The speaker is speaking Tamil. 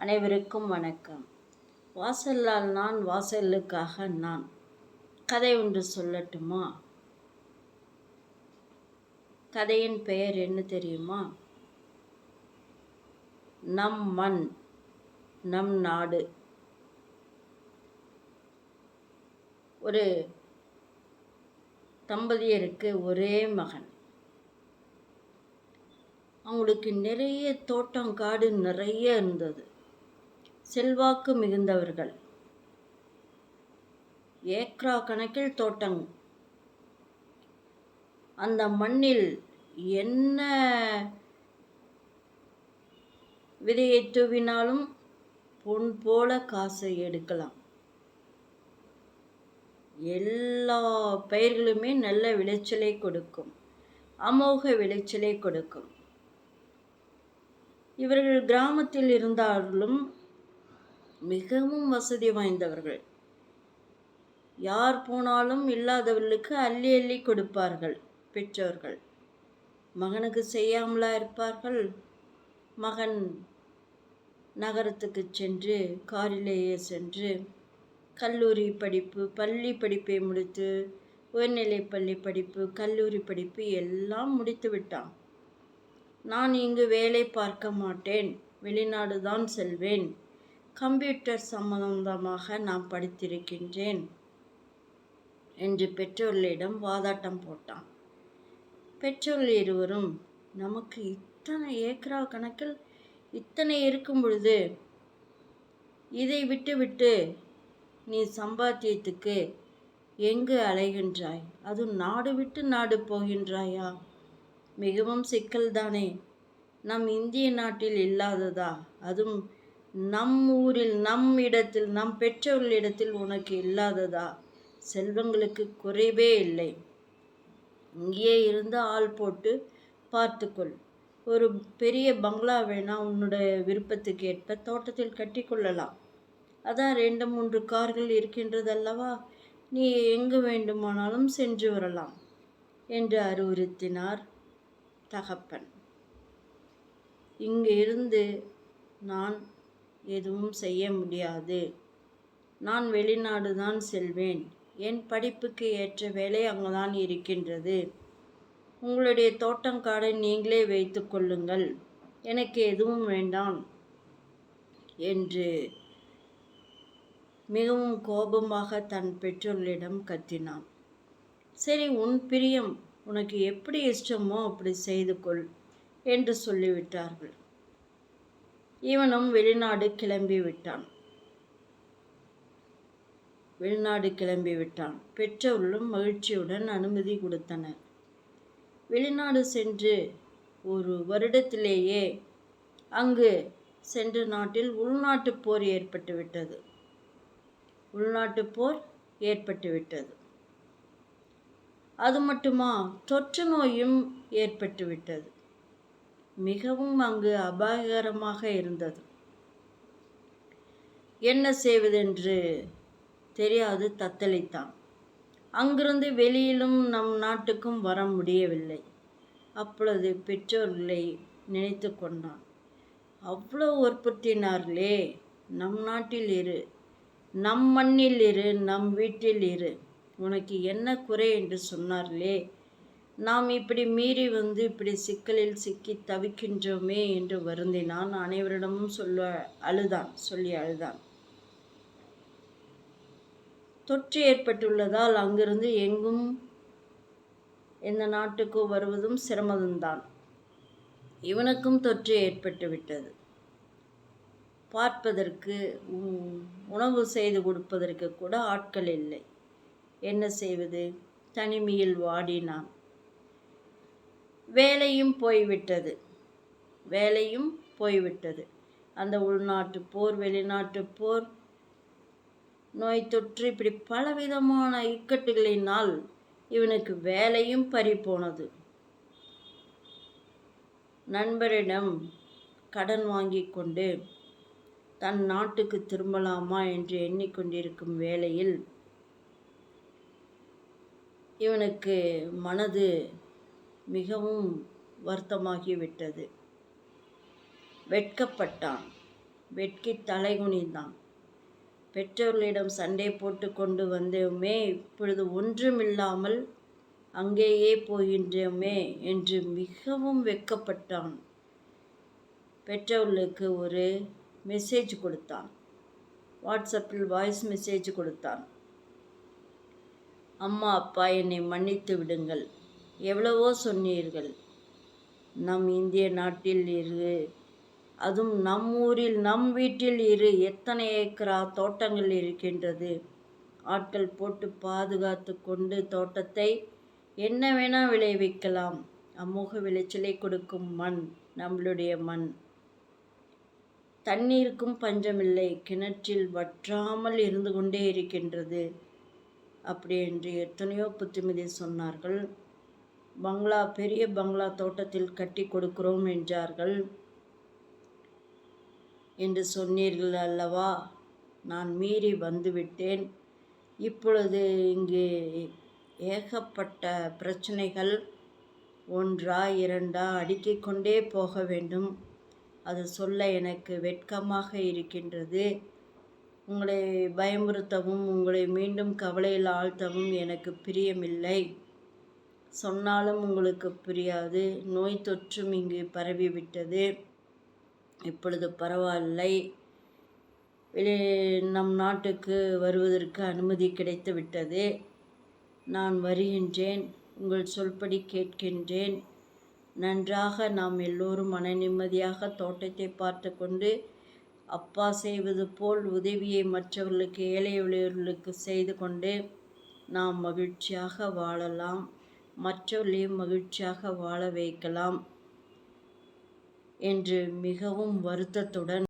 அனைவருக்கும் வணக்கம். வாசல்லால் நான் வாசலுக்காக நான். கதை ஒன்று சொல்லட்டுமா? கதையின் பெயர் என்ன தெரியுமா? நம் மண் நம் நாடு. ஒரு தம்பதியருக்கு ஒரே மகன். அவங்களுக்கு நிறைய தோட்டம் காடு நிறைய இருந்தது. செல்வாக்கு மிகுந்தவர்கள். ஏக்ரா கணக்கில் தோட்டம். அந்த மண்ணில் என்ன விதையை தூவினாலும் பொன் போல காசை எடுக்கலாம். எல்லா பயிர்களுமே நல்ல விளைச்சலை கொடுக்கும். அமோக விளைச்சலை கொடுக்கும். இவர்கள் கிராமத்தில் இருந்தாலும் மிகவும் வசதி வாய்ந்தவர்கள். யார் போனாலும் இல்லாதவர்களுக்கு அள்ளி அள்ளி கொடுப்பார்கள் பெற்றோர்கள். மகனுக்கு செய்யாமலா இருப்பார்கள். மகன் நகரத்துக்கு சென்று காரிலேயே சென்று கல்லூரி படிப்பு பள்ளி படிப்பை முடித்து உயர்நிலை பள்ளி படிப்பு கல்லூரி படிப்பு எல்லாம் முடித்து விட்டான். நான் இங்கு வேலை பார்க்க மாட்டேன். வெளிநாடு தான் செல்வேன். கம்ப்யூட்டர் சம்பந்தமாக நான் படித்திருக்கின்றேன் என்று பெற்றோர்களிடம் வாதாட்டம் போட்டான். பெற்றோர்கள் இருவரும் நமக்கு இத்தனை ஏக்கரா கணக்கில் இத்தனை இருக்கும் பொழுது இதை விட்டுவிட்டு நீ சம்பாத்தியத்துக்கு எங்கு அலைகின்றாய்? அது நாடு விட்டு நாடு போகின்றாயா? மிகவும் சிக்கல்தானே. நம் இந்திய நாட்டில் இல்லாததா? அதுவும் நம் ஊரில் நம் இடத்தில் நம் பெற்றோர்களிடத்தில் உனக்கு இல்லாததா? செல்வங்களுக்கு குறைவே இல்லை. இங்கேயே இருந்து ஆள் போட்டு பார்த்துக்கொள். ஒரு பெரிய பங்களா வேணால் உன்னுடைய விருப்பத்துக்கு ஏற்ப தோட்டத்தில் கட்டி கொள்ளலாம் அதான் ரெண்டு மூன்று கார்கள் இருக்கின்றது அல்லவா நீ எங்கு வேண்டுமானாலும் சென்று வரலாம் என்று அறிவுறுத்தினார் தகப்பன். இங்கு இருந்து நான் எதுவும் செய்ய முடியாது. நான் வெளிநாடு தான் செல்வேன். என் படிப்புக்கு ஏற்ற வேலை அங்குதான் இருக்கின்றது. உங்களுடைய தோட்டங்காடை நீங்களே வைத்து கொள்ளுங்கள். எனக்கு எதுவும் வேண்டாம் என்று மிகவும் கோபமாக தன் பெற்றோர்களிடம் கத்தினான். சரி உன் பிரியம். உனக்கு எப்படி இஷ்டமோ அப்படி செய்து கொள் என்று சொல்லிவிட்டார்கள். இவனும் வெளிநாடு கிளம்பி விட்டான் வெளிநாடு கிளம்பி விட்டான் பெற்றோர்களும் மகிழ்ச்சியுடன் அனுமதி கொடுத்தனர். வெளிநாடு சென்று ஒரு வருடத்திலேயே அங்கு சென்ற நாட்டில் உள்நாட்டு போர் ஏற்பட்டுவிட்டது. உள்நாட்டு போர் ஏற்பட்டுவிட்டது. அது மட்டுமா? தொற்று நோயும் ஏற்பட்டுவிட்டது. மிகவும் அங்கு அபாயகரமாக இருந்தது. என்ன செய்வதென்று தெரியாது தத்தளித்தான். அங்கிருந்து வெளியிலும் நம் நாட்டுக்கும் வர முடியவில்லை அப்பொழுது பெற்றோர்களை நினைத்து கொண்டான். அவ்வளோ வற்புறுத்தினார்களே நம் நாட்டில் இரு நம் மண்ணில் இரு நம் வீட்டில் இரு உனக்கு என்ன குறை என்று சொன்னார்களே நாம் இப்படி மீறி வந்து இப்படி சிக்கலில் சிக்கி தவிக்கின்றோமே என்று வருந்தினான் அனைவரிடமும் சொல்ல அழுதான் சொல்லி அழுதான். தொற்று ஏற்பட்டுள்ளதால் அங்கிருந்து எங்கும் எந்த நாட்டுக்கோ வருவதும் சிரமம்தான். இவனுக்கும் தொற்று ஏற்பட்டு விட்டது பார்ப்பதற்கு உணவு செய்து கொடுப்பதற்கு கூட ஆட்கள் இல்லை. என்ன செய்வது? தனிமையில் வாடினான். வேலையும் போய்விட்டது. வேலையும் போய்விட்டது. அந்த உள்நாட்டு போர் வெளிநாட்டு போர் நோய் தொற்று இப்படி பலவிதமான இக்கட்டுகளினால் இவனுக்கு வேலையும் பறி போனது நண்பரிடம் கடன் வாங்கி கொண்டு தன் நாட்டுக்கு திரும்பலாமா என்று எண்ணிக்கொண்டிருக்கும் வேளையில் இவனுக்கு மனது மிகவும் வருத்தமாகிவிட்டது. வெட்கப்பட்டான். வெட்கி தலைகுனிந்தான். பெற்றோர்களிடம் சண்டை போட்டு கொண்டு வந்தோமே இப்பொழுது ஒன்றுமில்லாமல் அங்கேயே போகின்றோமே என்று மிகவும் வெட்கப்பட்டான். பெற்றோர்களுக்கு ஒரு மெசேஜ் கொடுத்தான். வாட்ஸ்அப்பில் வாய்ஸ் மெசேஜ் கொடுத்தான். அம்மா அப்பா என்னை மன்னித்து விடுங்கள். எவ்வளவோ சொன்னீர்கள். நம் இந்திய நாட்டில் இரு அதுவும் நம் ஊரில் நம் வீட்டில் இரு எத்தனை ஏக்கரா தோட்டங்கள் இருக்கின்றது? ஆட்கள் போட்டு பாதுகாத்து கொண்டு தோட்டத்தை என்ன வேணா விளைவிக்கலாம்? அமோக விளைச்சலை கொடுக்கும் மண் நம்மளுடைய மண். தண்ணீருக்கும் பஞ்சமில்லை கிணற்றில் வற்றாமல் இருந்து கொண்டே இருக்கின்றது. அப்படி என்று எத்தனையோ புத்திமதி சொன்னார்கள். பங்களா பெரிய பங்களா தோட்டத்தில் கட்டி கொடுக்கிறோம் என்றார்கள். என்று சொன்னீர்கள் அல்லவா? நான் மீறி வந்துவிட்டேன். இப்பொழுது இங்கு ஏகப்பட்ட பிரச்சனைகள். ஒன்றா இரண்டா அடுக்கிக் கொண்டே போக வேண்டும். அது சொல்ல எனக்கு வெட்கமாக இருக்கின்றது. உங்களை பயமுறுத்தவும் உங்களை மீண்டும் கவலையில் ஆழ்த்தவும் எனக்கு பிரியமில்லை. சொன்னாலும் உங்களுக்கு புரியாது. நோய் தொற்றும் இங்கு பரவிவிட்டது. இப்பொழுது பரவாயில்லை. வெளி நம் நாட்டுக்கு வருவதற்கு அனுமதி கிடைத்து விட்டது நான் வருகின்றேன். உங்கள் சொல்படி கேட்கின்றேன். நன்றாக நாம் எல்லோரும் மன நிம்மதியாக தோட்டத்தை பார்த்து கொண்டு அப்பா செய்வது போல் உதவியை மற்றவர்களுக்கு ஏழை எளியவர்களுக்கு செய்து கொண்டு நாம் மகிழ்ச்சியாக வாழலாம். மற்றவர்களையும் மகிழ்ச்சியாக வாழ வைக்கலாம் என்று மிகவும் வருத்தத்துடன்